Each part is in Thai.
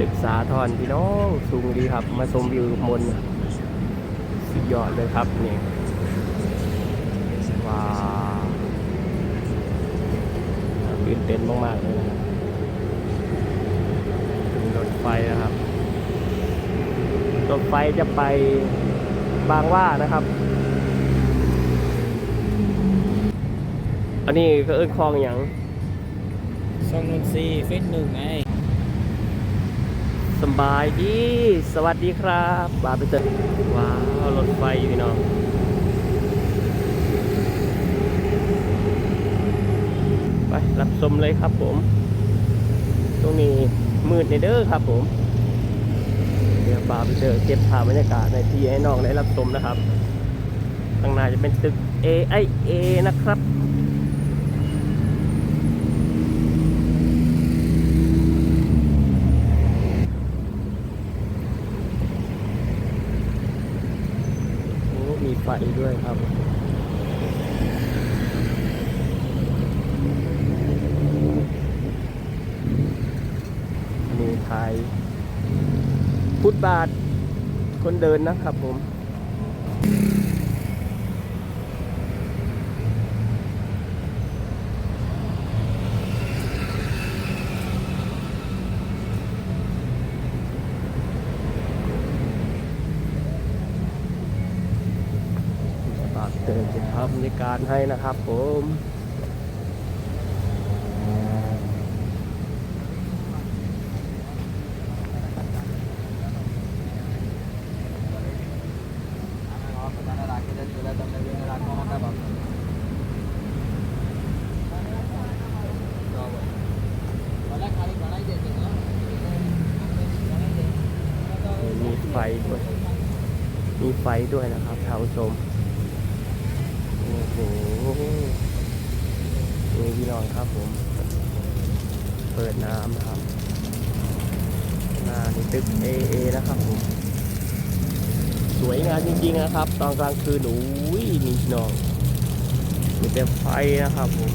ตึกสาทรพี่น้องสูงดีครับ มาชมวิวบนสุดยอดเลยครับนี่ว้าวตื่นเต้นมากๆเลยนะครับถึงรถไฟนะครับรถไฟจะไปบางว่านะครับ อันนี้ก็เอิ้นคลองอย่างช่องนนทรีย์เฟสหนึ่งไง สบายดี สวัสดีครับ บาไปเตอร์ว้าว รถไฟพี่น้องไป รับชมเลยครับผม ตรงนี้มืดในเด้อครับผม เดี๋ยวบาไปเตอร์เก็บภาพบรรยากาศในที่ให้น้องได้รับชมนะครับข้างหน้าจะเป็นตึก AIA นะครับ โดีด้วยครับมีไทยฟุตบาทคนเดินนะครับผม ฝากเตือนเก็บภาพบ รรยากาศให้นะครับผมมีไฟด้วย มีไฟด้วยนะครับท่านผู้ชมโอ้โห นี่พี่น้องครับผม เปิดน้ำนะครับหน้านี่ตึก AA นะครับผม สวยงามจริงๆนะครับ ตอนกลางคืนโอ้ยนี่พี่น้องมีแต่ไฟนะครับผม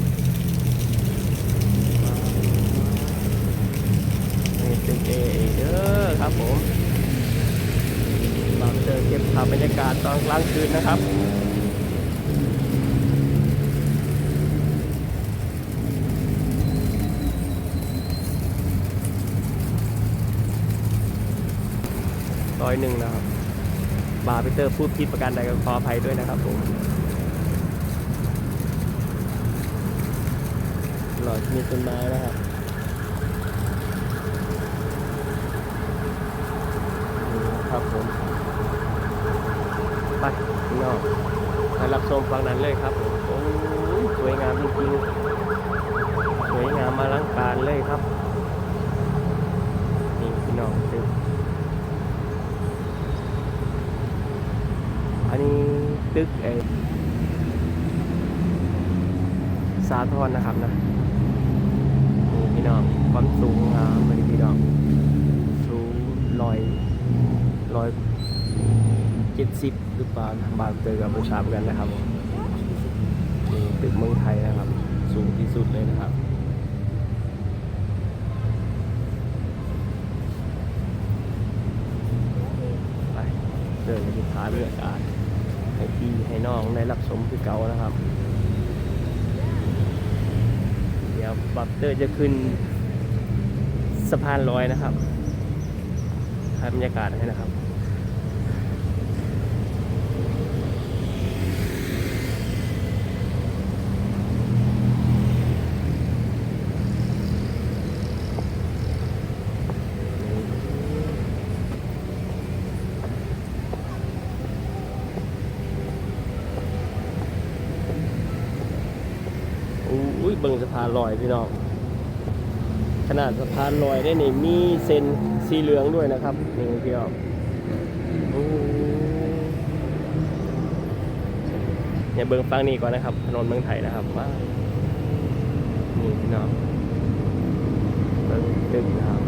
นี่ตึก AA เด้อครับผมเราเจอเก็บภาพบรรยากาศตอนกลางคืนนะครับ ร้อยหนึ่งนะครับ บาร์พิเตอร์พูดผิดประการใดก็ขออภัยด้วยนะครับผมหลอดมีต้นไม้นะครับนี่ครับผมไปพี่น้องไปรับชมฟังนั้นเลยครับผมโอ้ยสวยงามจริงๆสวยงามมาลังการเลยครับนี่พี่น้องตึก อันนี้ตึกไอสาทรนะครับนะนี่พี่น้องความสูงงามเลยพี่น้องสูงร้อยร้อยเจ็ดสิบหรือเปล่าบางเตอกับประชากันนะครับนี่ตึกเมืองไทยนะครับ สูงที่สุดเลยนะครับไปเดินไปที่ขาเรืออากาศ ให้น้องได้รับสมคือเก่านะครับ เดี๋ยวบับเตอร์จะขึ้นสะพานลอยนะครับถ่ายบรรยากาศให้นะครับ อุ้ยเบิ่งสะพานลอยพี่น้องขนาดสะพานลอยได้นี่มีเส้นสีเหลืองด้วยนะครับนี่พี่น้องโอ้เนี่ยเบิ่งฟังนี่ก่อนนะครับถนนเมืองไทยนะครับว่านี่พี่น้องเบิ่งตึกนะครับ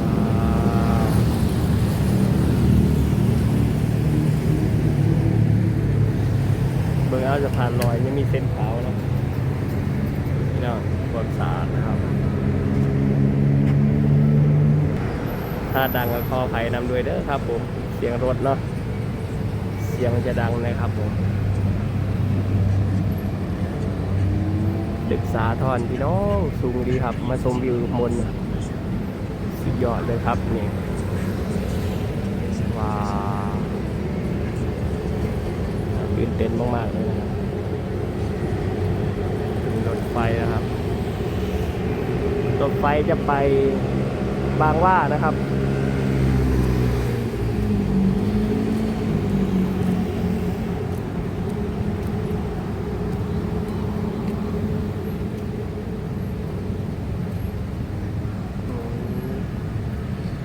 ว้าว เบิ่งเอาสะ พานลอยยังมีเส้นขาวนะพี่น้องความสะอาดนะครับ ถ้าดังก็ขออภัยนำด้วยเด้อครับผม เสียงรถเนาะ เสียงมันจะดังนะครับผมดึกสาทรพี่น้องสูงดีครับ มาชมวิวบนสุดยอดเลยครับนี่ว้าวตื่นเต้นมาก ๆ เลยนะครับ ฟนะครับรถไฟจะไปบางว่านะครับ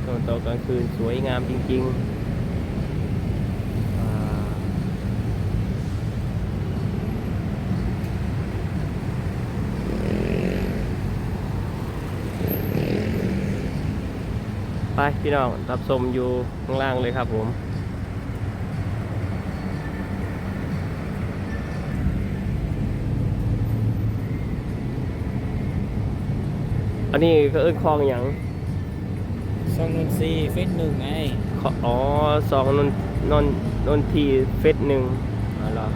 ตอนตอนกลางคืนสวยงามจริง ๆอ่าไป พี่น้องรับชมอยู่ข้างล่างเลยครับผมอันนี้ก็เอิ้นคลองอย่างช่องนนทรีย์เฟสหนึ่งไง ขออ๋อสองนนนนนนทีเฟสหนึ่งอ๋อเหรอ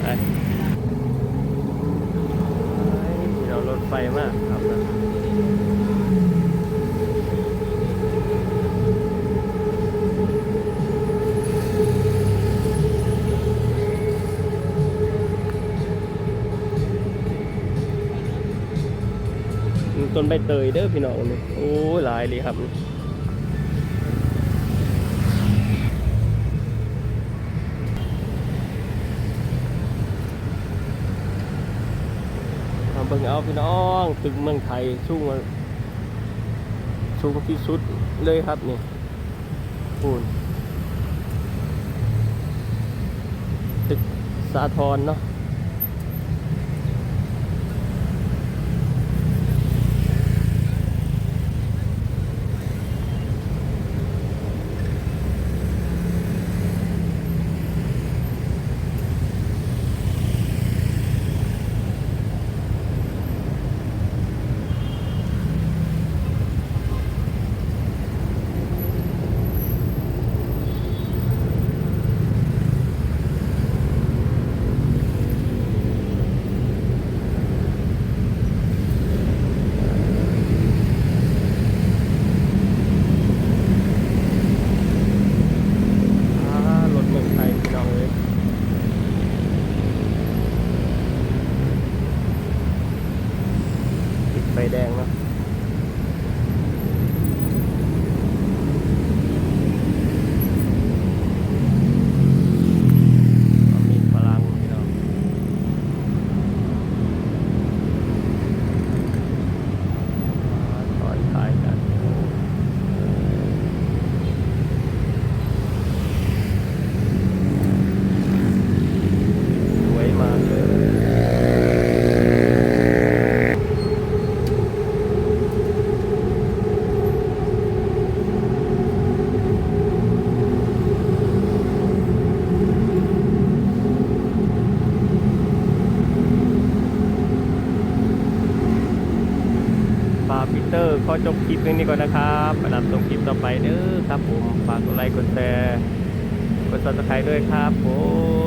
ไปเรารถ ไฟมากครับต้นใบเตยเด้อพี่น้องนี่โอ้หลายเลยครับ มาเบิ่งเอาพี่น้องตึกเมืองไทยสูงมาสูงที่สุดเลยครับนี่ปูนตึกสาทรเนาะอ่ารถเมืองไทยพี่น้องเลยติดไฟแดงเนาะ มีพลังพี่น้องอ่าถอยท้ายกันสวยมากเลย ฝากพี เตอร์ขอจบคลิปเพียงนี้ก่อนนะครับไปรับชมคลิปต่อไปเด้อครับผม ฝากกดไลค์กดแชร์ กดซับสไครต์ด้วยครับผม